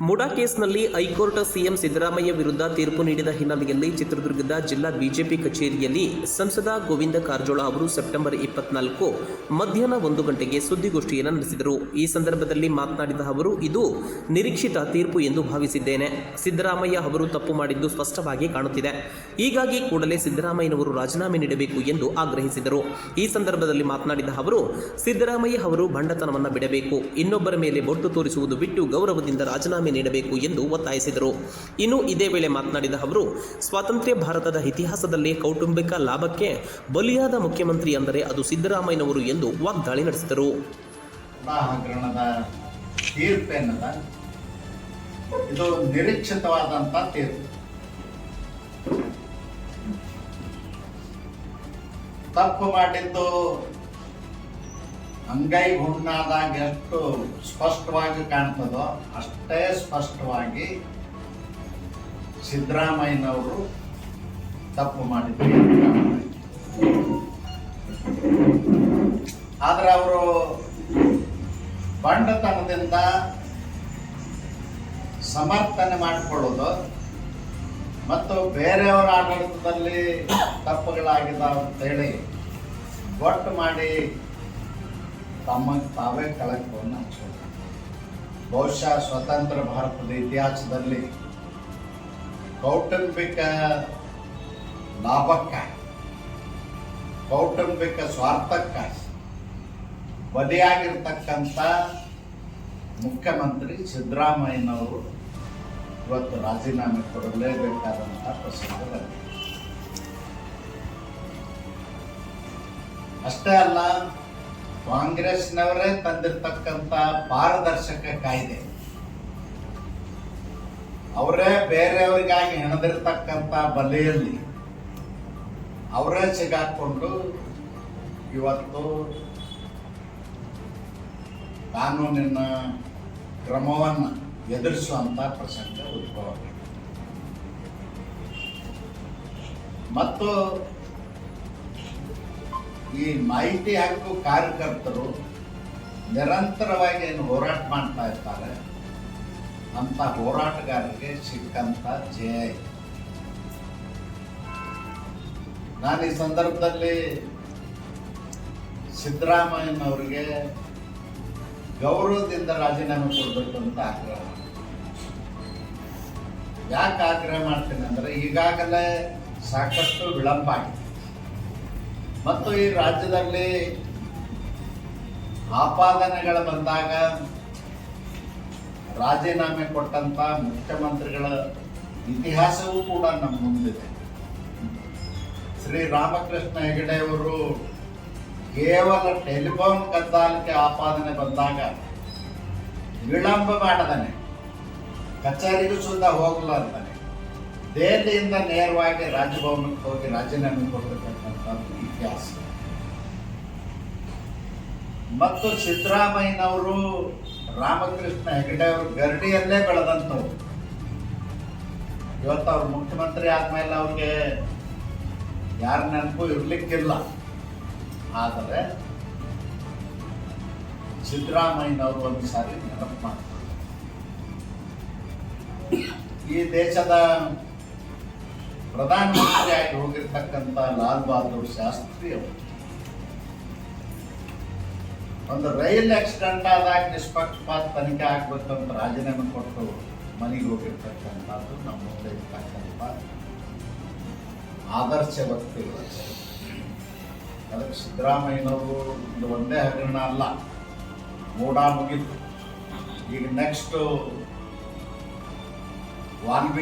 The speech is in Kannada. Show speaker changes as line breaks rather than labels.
ಮುಡಾ ಕೇಸ್ನಲ್ಲಿ ಹೈಕೋರ್ಟ್ ಸಿಎಂ ಸಿದ್ದರಾಮಯ್ಯ ವಿರುದ್ಧ ತೀರ್ಪು ನೀಡಿದ ಹಿನ್ನೆಲೆಯಲ್ಲಿ ಚಿತ್ರದುರ್ಗದ ಜಿಲ್ಲಾ ಬಿಜೆಪಿ ಕಚೇರಿಯಲ್ಲಿ ಸಂಸದ ಗೋವಿಂದ ಕಾರಜೋಳ ಅವರು ಸೆಪ್ಟೆಂಬರ್ ಇಪ್ಪತ್ನಾಲ್ಕು ಮಧ್ಯಾಹ್ನ ಒಂದು ಗಂಟೆಗೆ ಸುದ್ದಿಗೋಷ್ಠಿಯನ್ನು ನಡೆಸಿದರು. ಈ ಸಂದರ್ಭದಲ್ಲಿ ಮಾತನಾಡಿದ ಅವರು, ಇದು ನಿರೀಕ್ಷಿತ ತೀರ್ಪು ಎಂದು ಭಾವಿಸಿದ್ದೇನೆ. ಸಿದ್ದರಾಮಯ್ಯ ಅವರು ತಪ್ಪು ಮಾಡಿದ್ದು ಸ್ಪಷ್ಟವಾಗಿ ಕಾಣುತ್ತಿದೆ. ಹೀಗಾಗಿ ಕೂಡಲೇ ಸಿದ್ದರಾಮಯ್ಯನವರು ರಾಜೀನಾಮೆ ನೀಡಬೇಕು ಎಂದು ಆಗ್ರಹಿಸಿದರು. ಈ ಸಂದರ್ಭದಲ್ಲಿ ಮಾತನಾಡಿದ ಅವರು, ಸಿದ್ದರಾಮಯ್ಯ ಅವರು ಬಂಡತನವನ್ನು ಬಿಡಬೇಕು. ಇನ್ನೊಬ್ಬರ ಮೇಲೆ ಬೊಟ್ಟು ತೋರಿಸುವುದು ಬಿಟ್ಟು ಗೌರವದಿಂದ ರಾಜೀನಾಮೆ ನೀಡಬೇಕು ಎಂದು ಒತ್ತಾಯಿಸಿದರು. ಇನ್ನು ಇದೇ ವೇಳೆ ಮಾತನಾಡಿದ ಅವರು, ಸ್ವಾತಂತ್ರ್ಯ ಭಾರತದ ಇತಿಹಾಸದಲ್ಲಿ ಕೌಟುಂಬಿಕ ಲಾಭಕ್ಕೆ ಬಲಿಯಾದ ಮುಖ್ಯಮಂತ್ರಿ ಅಂದರೆ ಅದು ಸಿದ್ದರಾಮಯ್ಯನವರು ಎಂದು ವಾಗ್ದಾಳಿ ನಡೆಸಿದರು.
ಇದು ತೀರ್ಪು. ತಪ್ಪು ಮಾಡಿದ್ದು ಅಂಗೈ ಹುಣ್ಣಾದಾಗ ಎಷ್ಟು ಸ್ಪಷ್ಟವಾಗಿ ಕಾಣ್ತದೋ ಅಷ್ಟೇ ಸ್ಪಷ್ಟವಾಗಿ ಸಿದ್ದರಾಮಯ್ಯನವರು ತಪ್ಪು ಮಾಡಿದ್ರು ಆದ್ರೆ ಅವರು ಬಂಡತನದಿಂದ ಸಮರ್ಥನೆ ಮಾಡಿಕೊಳ್ಳೋದು ಮತ್ತು ಬೇರೆಯವರ ಆಡಳಿತದಲ್ಲಿ ತಪ್ಪುಗಳಾಗಿದ್ದಾವೆ ಅಂತೇಳಿ ಒಟ್ಟು ಮಾಡಿ ತಮ್ಮ ತಾವೇ ಕಳಂಕವನ್ನು ಹಚ್ಕೊಳ್ತಾರೆ ಬಹುಶಃ ಸ್ವತಂತ್ರ ಭಾರತದ ಇತಿಹಾಸದಲ್ಲಿ ಕೌಟುಂಬಿಕ ಲಾಭಕ್ಕ ಕೌಟುಂಬಿಕ ಸ್ವಾರ್ಥಕ್ಕ ಬಲಿಯಾಗಿರ್ತಕ್ಕಂಥ ಮುಖ್ಯಮಂತ್ರಿ ಸಿದ್ದರಾಮಯ್ಯನವರು ಇವತ್ತು ರಾಜೀನಾಮೆ ಕೊಡಲೇಬೇಕಾದಂಥ ಪ್ರಸಂಗ ಬಂದಿದೆ. ಅಷ್ಟೇ ಅಲ್ಲ ಕಾಂಗ್ರೆಸ್ನವರೇ ತಂದಿರತಕ್ಕಂಥ ಪಾರದರ್ಶಕ ಕಾಯ್ದೆ ಅವರೇ ಬೇರೆಯವರಿಗಾಗಿ ಹೆಣದಿರತಕ್ಕಂತ ಬಲೆಯಲ್ಲಿ ಅವರೇ ಸಿಗಾಕೊಂಡು ಇವತ್ತು ಕಾನೂನಿನ ಕ್ರಮವನ್ನು ಎದುರಿಸುವಂಥ ಪ್ರಸಂಗ ಉದ್ಭವ. ಮತ್ತು ಈ ಮಾಹಿತಿ ಹಕ್ಕು ಕಾರ್ಯಕರ್ತರು ನಿರಂತರವಾಗಿ ಏನು ಹೋರಾಟ ಮಾಡ್ತಾ ಇರ್ತಾರೆ ಅಂತ ಹೋರಾಟಗಾರರಿಗೆ ಸಿಕ್ಕಂತ ಜಯ. ನಾನು ಈ ಸಂದರ್ಭದಲ್ಲಿ ಸಿದ್ದರಾಮಯ್ಯನವರಿಗೆ ಗೌರವದಿಂದ ರಾಜೀನಾಮೆ ಕೊಡಬೇಕು ಅಂತ ಆಗ್ರಹ. ಯಾಕೆ ಆಗ್ರಹ ಮಾಡ್ತೀನಿ ಅಂದ್ರೆ ಈಗಾಗಲೇ ಸಾಕಷ್ಟು ವಿಳಂಬ ಆಗಿದೆ ಮತ್ತು ಈ ರಾಜ್ಯದಲ್ಲಿ ಆಪಾದನೆಗಳು ಬಂದಾಗ ರಾಜೀನಾಮೆ ಕೊಟ್ಟಂತ ಮುಖ್ಯಮಂತ್ರಿಗಳ ಇತಿಹಾಸವೂ ಕೂಡ ನಮ್ಮ ಮುಂದಿದೆ. ಶ್ರೀ ರಾಮಕೃಷ್ಣ ಹೆಗಡೆ ಅವರು ಕೇವಲ ಟೆಲಿಫೋನ್ ಕದ್ದಾಲಿಕೆ ಆಪಾದನೆ ಬಂದಾಗ ವಿಳಂಬ ಮಾಡದನೆ. ಕಚೇರಿಗೂ ಸುದ್ದ ಹೋಗ್ಲಾರ್ದಾನೆ ದೆಹಲಿಯಿಂದ ನೇರವಾಗಿ ರಾಜಭವನಕ್ಕೆ ಹೋಗಿ ರಾಜೀನಾಮೆ ಕೊಟ್ಟಿರ್ತಕ್ಕಂಥದ್ದು ಇತಿಹಾಸ ಮತ್ತು ಸಿದ್ದರಾಮಯ್ಯನವರು ರಾಮಕೃಷ್ಣ ಹೆಗಡೆ ಅವರು ಗರಡಿಯಲ್ಲೇ ಬೆಳೆದಂಥವ್ರು. ಇವತ್ತು ಅವ್ರು ಮುಖ್ಯಮಂತ್ರಿ ಆದ್ಮೇಲೆ ಅವ್ರಿಗೆ ಯಾರ ನೆನಪು ಇರ್ಲಿಕ್ಕಿಲ್ಲ. ಆದರೆ ಸಿದ್ದರಾಮಯ್ಯನವರು ಒಂದು ಸಾರಿ ನೆನಪು ಮಾಡ್ತಾರೆ. ಈ ದೇಶದ ಪ್ರಧಾನಮಂತ್ರಿಯಾಗಿ ಹೋಗಿರ್ತಕ್ಕಂಥ ಲಾಲ್ ಬಹದ್ದೂರ್ ಶಾಸ್ತ್ರಿ ಅವರು ಒಂದು ರೈಲ್ ಆಕ್ಸಿಡೆಂಟ್ ಆದಾಗ ನಿಷ್ಪಕ್ಷಪಾತ ತನಿಖೆ ಆಗ್ಬೇಕಂತ ರಾಜೀನಾಮೆ ಕೊಟ್ಟು ಮನೆಗೆ ಹೋಗಿರ್ತಕ್ಕಂಥದ್ದು ನಮ್ಮ ಮುಂದೆ ಇರ್ತಕ್ಕಂಥ ಆದರ್ಶ ವ್ಯಕ್ತಿಗಳು ಅದಕ್ಕೆ ಸಿದ್ದರಾಮಯ್ಯನವರು ಇದು ಒಂದೇ ಹಗರಣ ಅಲ್ಲ, ಮೂಡ ಮುಗಿತು. ಈಗ ನೆಕ್ಸ್ಟ್ ವಾಲ್ಮೀಕಿ